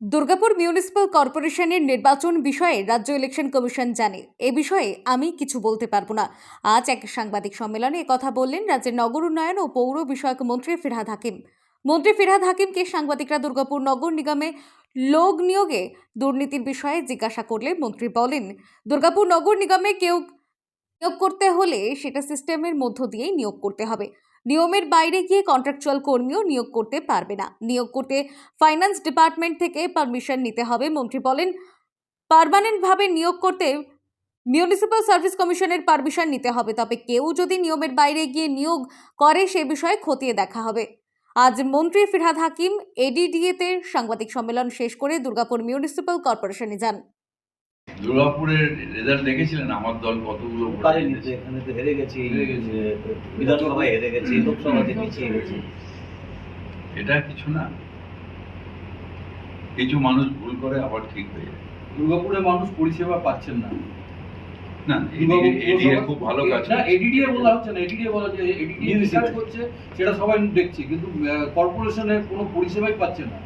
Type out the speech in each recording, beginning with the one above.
Durgapur municipal কর্পোরেশনের নির্বাচন বিষয়ে রাজ্য ইলেকশন কমিশন জানে। এ বিষয়ে আমি কিছু বলতে পারব না। আজ এক সাংবাদিক সম্মেলনে কথা বললেন রাজ্যের নগর উন্নয়ন ও পৌর বিষয়ক মন্ত্রী ফিরহাদ হাকিম। মন্ত্রী ফিরহাদ হাকিমকে সাংবাদিকরা দুর্গাপুর নগর নিগমে লোক নিয়োগে দুর্নীতির বিষয়ে জিজ্ঞাসা করলে মন্ত্রী বলেন, দুর্গাপুর নগর নিগমে কেউ নিয়োগ করতে হলে সেটা সিস্টেমের মধ্য দিয়েই নিয়োগ করতে হবে। নিয়মের বাইরে গিয়ে কন্ট্রাকচুয়াল কর্মীও নিয়োগ করতে পারবে না। নিয়োগ করতে ফাইন্যান্স ডিপার্টমেন্ট থেকে পারমিশন নিতে হবে। মন্ত্রী বলেন পারমানেন্টভাবে নিয়োগ করতে মিউনিসিপ্যাল সার্ভিস কমিশনের পারমিশন নিতে হবে। তবে কেউ যদি নিয়মের বাইরে গিয়ে নিয়োগ করে, সে বিষয়ে খতিয়ে দেখা হবে। আজ মন্ত্রী ফিরহাদ হাকিম এডিডিএতে সাংবাদিক সম্মেলন শেষ করে দুর্গাপুর মিউনিসিপ্যাল কর্পোরেশনে যান। দুর্গাপুরের রেজাল্ট দেখেছিলেন? আমার দল কতগুলো পারেনি তো এখানে তো হেরে গেছি বিধানসভায় হেরে গেছি লোকসভাতে পিছিয়ে গেছি। এটা কিছু না। কিছু মানুষ ভুল করে আবার ঠিক হয়ে যায়। দুর্গাপুরে মানুষ পরিষেবা পাচ্ছেন না। না খুব ভালো কাজ না এডিডিএ বলা হচ্ছে না এডিডিএ বলা যে এডিডিএ কি কাজ করছে সেটা সবাই দেখছে কিন্তু কর্পোরেশনে কোনো পরিষেবাই পাচ্ছে না।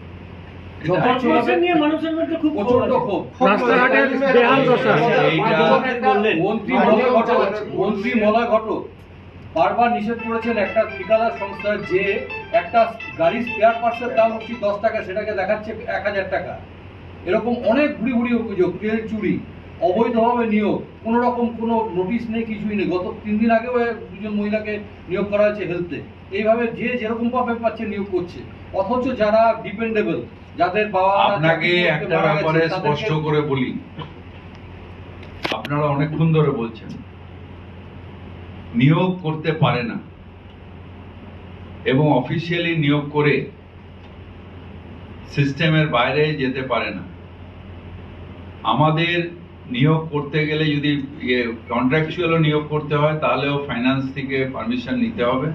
মন্ত্রী ঘটক বারবার নিষেধ করেছেন একটা ঠিকাদার সংস্থা যে একটা গাড়ির স্পেয়ার পার্টসের দাম হচ্ছে দশ টাকা সেটাকে দেখাচ্ছে এক হাজার টাকা। এরকম অনেক ঘুরি ঘুরি অভিযোগ তেল চুরি অবৈধভাবে নিয়োগ কোনো রকম কোনো নোটিশ নেই কিছুই নেই। গত তিন দিন আগেও দুজন মহিলাকে নিয়োগ করা হয়েছে হেলথে এইভাবে যে যেরকম ভাবে পাচ্ছে নিয়োগ করছে। অথচ যারা ডিপেন্ডেবল যাদের বাবা আপনাকে একটা ব্যাপারে স্পষ্ট করে বলি। আপনারা অনেকক্ষণ ধরে বলছেন নিয়োগ করতে পারে না। এবং অফিসিয়ালি নিয়োগ করে সিস্টেমের বাইরে যেতে পারে না। আমাদের নিয়োগ করতে গেলে যদি ইয়ে কন্ট্রাকচুয়ালও নিয়োগ করতে হয় তাহলেও ফাইন্যান্স থেকে পারমিশন নিতে হবে।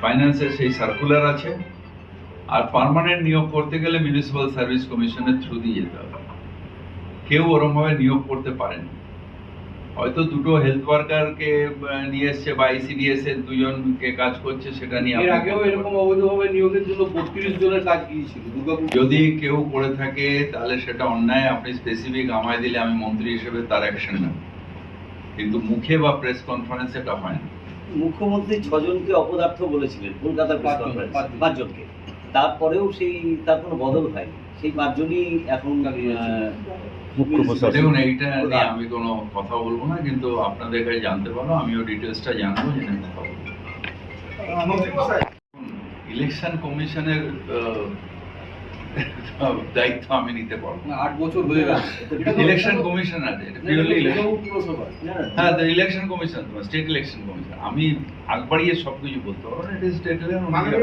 ফাইন্যান্সের সেই সার্কুলার আছে। আর পার্মানেন্ট নিয়োগ করতে গেলে মিউনিসিপ্যাল সার্ভিস কমিশনের থ্রু দিয়ে যেতে হবে। কেউ ওরমভাবে নিয়োগ করতে পারে না হয়তো দুটো হেলথ ওয়ার্কারকে নিয়ে এসছে বা আইসিডিএস এর দুজনকে কাজ করছে সেটা নিয়ে এর আগেও এরকম অবৈধভাবে নিয়োগের জন্য বত্রিশ জনের কাজ গিয়েছিল যদি কেউ করে থাকে তাহলে সেটা অন্যায়। আপনি স্পেসিফিক আমায় দিলে আমি মন্ত্রী হিসেবে তার অ্যাকশন নেব। কিন্তু মুখে বা প্রেস কনফারেন্সে এটা হয় না মুখ্যমন্ত্রী ছজনকে অপদার্থ বলেছিলেন কলকাতার প্রেস কনফারেন্সে, পাঁচজনকে। তারপরেও সেই তার কোনো বদল হয়নি। সেই পাঁচজনই এখন। দেখুন এইটা নিয়ে আমি কোনো কথা বলব না কিন্তু আপনাদের কাছে জানতে পারো আমিও ডিটেলসটা জানব জেনে কথা বলব। ইলেকশন কমিশনের দায়িত্ব আমি নিতে পারব। না আট বছর হয়ে গেল। ইলেকশন কমিশন আছে হ্যাঁ পিওরলি ইলেকশন হ্যাঁ election commission state election commission আমি আগ বাড়িয়ে সব কিছু বলতে পারব স্টেট মাননীয়